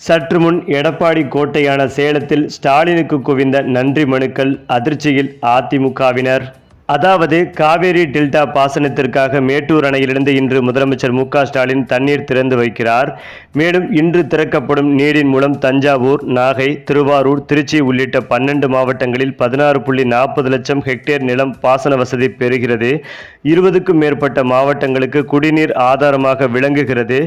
சற்று முன் எடப்பாடி கோட்டையான சேலத்தில் ஸ்டாலினுக்கு குவிந்த நன்றி மனுக்கள் அதிர்ச்சியில் அதிமுகவினர். அதாவது காவேரி டெல்டா பாசனத்திற்காக மேட்டூர் அணையிலிருந்து இன்று முதலமைச்சர் மு ஸ்டாலின் தண்ணீர் திறந்து வைக்கிறார். மேலும் இன்று திறக்கப்படும் நீரின் மூலம் தஞ்சாவூர் நாகை திருவாரூர் திருச்சி உள்ளிட்ட பன்னெண்டு மாவட்டங்களில் பதினாறு புள்ளி நாற்பது லட்சம் ஹெக்டேர் நிலம் பாசன வசதி பெறுகிறது. இருபதுக்கும் மேற்பட்ட மாவட்டங்களுக்கு குடிநீர் ஆதாரமாக விளங்குகிறது.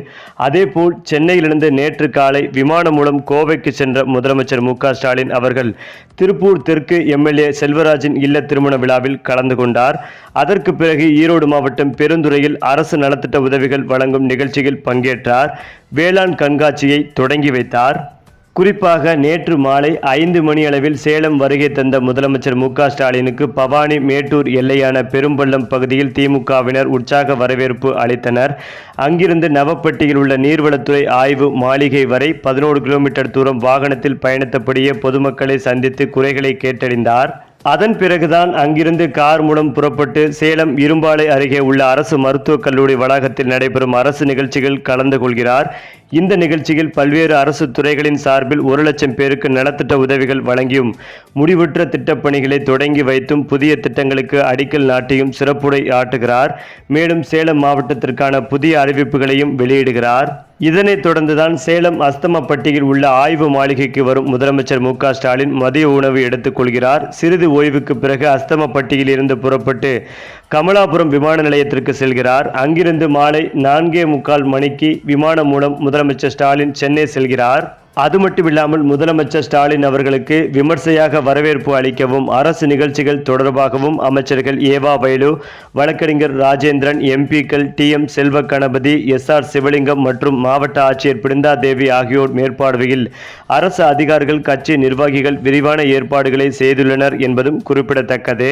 அதேபோல் சென்னையிலிருந்து நேற்று காலை விமானம் மூலம் கோவைக்கு சென்ற முதலமைச்சர் மு ஸ்டாலின் அவர்கள் திருப்பூர் தெற்கு எம்எல்ஏ செல்வராஜின் இல்ல திருமண விழாவில் கலந்து கொண்டார். அதற்கு பிறகு ஈரோடு மாவட்டம் பெருந்துறையில் அரசு நலத்திட்ட உதவிகள் வழங்கும் நிகழ்ச்சியில் பங்கேற்றார். வேளாண் கண்காட்சியை தொடங்கி வைத்தார். குறிப்பாக நேற்று மாலை ஐந்து மணி அளவில் சேலம் வருகை தந்த முதலமைச்சர் மு ஸ்டாலினுக்கு பவானி மேட்டூர் எல்லையான பெரும்பள்ளம் பகுதியில் திமுகவினர் உற்சாக வரவேற்பு அளித்தனர். அங்கிருந்து நவப்பட்டியில் உள்ள நீர்வளத்துறை ஆய்வு மாளிகை வரை பதினோரு கிலோமீட்டர் தூரம் வாகனத்தில் பயணித்தபடியே பொதுமக்களை சந்தித்து குறைகளை கேட்டறிந்தார். அதன் பிறகுதான் அங்கிருந்து கார் மூலம் புறப்பட்டு சேலம் இரும்பாலை அருகே உள்ள அரசு மருத்துவக் கல்லூரி வளாகத்தில் நடைபெறும் அரசு நிகழ்ச்சிகள் கலந்து கொள்கிறார். இந்த நிகழ்ச்சியில் பல்வேறு அரசு துறைகளின் சார்பில் ஒரு லட்சம் பேருக்கு நலத்திட்ட உதவிகள் வழங்கியும் முடிவுற்ற திட்டப்பணிகளை தொடங்கி வைத்தும் புதிய திட்டங்களுக்கு அடிக்கல் நாட்டியும் சிறப்புரை ஆட்டுகிறார். மேலும் சேலம் மாவட்டத்திற்கான புதிய அறிவிப்புகளையும் வெளியிடுகிறார். இதனைத் தொடர்ந்துதான் சேலம் அஸ்தமப்பட்டியில் உள்ள ஆய்வு மாளிகைக்கு வரும் முதலமைச்சர் மு ஸ்டாலின் மதிய உணவு எடுத்துக்கொள்கிறார் சிறிது ஓய்வுக்கு பிறகு அஸ்தமப்பட்டியில் இருந்து புறப்பட்டு கமலாபுரம் விமான நிலையத்திற்கு செல்கிறார். அங்கிருந்து மாலை நான்கே முக்கால் மணிக்கு விமானம் மூலம் முதலமைச்சர் ஸ்டாலின் சென்னை செல்கிறார். அது மட்டும் இல்லாமல் முதலமைச்சர் ஸ்டாலின் அவர்களுக்கு விமர்சையாக வரவேற்பு அளிக்கவும் அரசு நிகழ்ச்சிகள் தொடர்பாகவும் அமைச்சர்கள் ஏவா பைலு வழக்கறிஞர் ராஜேந்திரன் எம்பிக்கள் D M Selva Ganapathi S R சிவலிங்கம் மற்றும் மாவட்ட ஆட்சியர் பிருந்தா தேவி ஆகியோர் மேற்பார்வையில் அரசு அதிகாரிகள் கட்சி நிர்வாகிகள் விரிவான ஏற்பாடுகளை செய்துள்ளனர் என்பதும் குறிப்பிடத்தக்கது.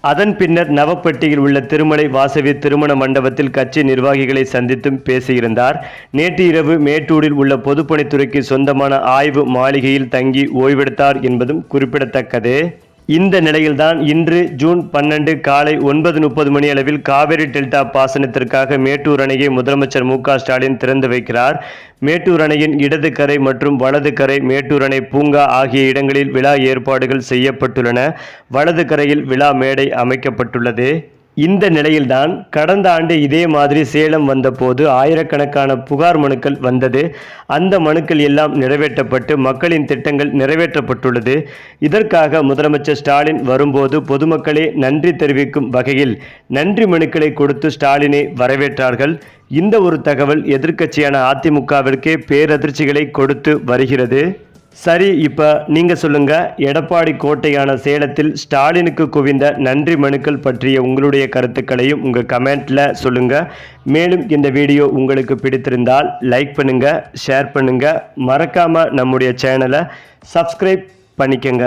அதன் பின்னர் நவப்பட்டியில் உள்ள திருமலை வாசவி திருமண மண்டபத்தில் கட்சி நிர்வாகிகளை சந்தித்தும் பேசியிருந்தார். நேற்று இரவு மேட்டூரில் உள்ள பொதுப்பணித்துறைக்கு சொந்தமான ஆய்வு மாளிகையில் தங்கி ஓய்வெடுத்தார் என்பதும் குறிப்பிடத்தக்கது. இந்த நிலையில்தான் இன்று ஜூன் பன்னெண்டு காலை ஒன்பது முப்பது மணி அளவில் காவிரி டெல்டா பாசனத்திற்காக மேட்டூர் அணையை முதலமைச்சர் மு ஸ்டாலின் திறந்து வைக்கிறார். மேட்டூர் அணையின் இடது கரை மற்றும் வலது கரை மேட்டூர் அணை பூங்கா ஆகிய இடங்களில் விழா ஏற்பாடுகள் செய்யப்பட்டுள்ளன. வலது கரையில் விழா மேடை அமைக்கப்பட்டுள்ளது. இந்த நிலையில்தான் கடந்த ஆண்டு இதே மாதிரி சேலம் வந்தபோது ஆயிரக்கணக்கான புகார் மனுக்கள் வந்தது. அந்த மனுக்கள் எல்லாம் நிறைவேற்றப்பட்டு மக்களின் திட்டங்கள் நிறைவேற்றப்பட்டுள்ளது. இதற்காக முதலமைச்சர் ஸ்டாலின் வரும்போது பொதுமக்களே நன்றி தெரிவிக்கும் வகையில் நன்றி மனுக்களை கொடுத்து ஸ்டாலினை வரவேற்றார்கள். இந்த ஒரு தகவல் எதிர்க்கட்சியான அதிமுகவிற்கே பேரதிர்ச்சிகளை கொடுத்து வருகிறது. சரி இப்போ நீங்கள் சொல்லுங்கள் எடப்பாடி கோட்டையான சேலத்தில் ஸ்டாலினுக்கு குவிந்த நன்றி மனுக்கள் பற்றிய உங்களுடைய கருத்துக்களையும் உங்கள் கமெண்ட்டில் சொல்லுங்கள் மேலும் இந்த வீடியோ உங்களுக்கு பிடித்திருந்தால் லைக் பண்ணுங்கள் ஷேர் பண்ணுங்கள் மறக்காமல் நம்முடைய சேனலை சப்ஸ்கிரைப் பண்ணிக்கங்க.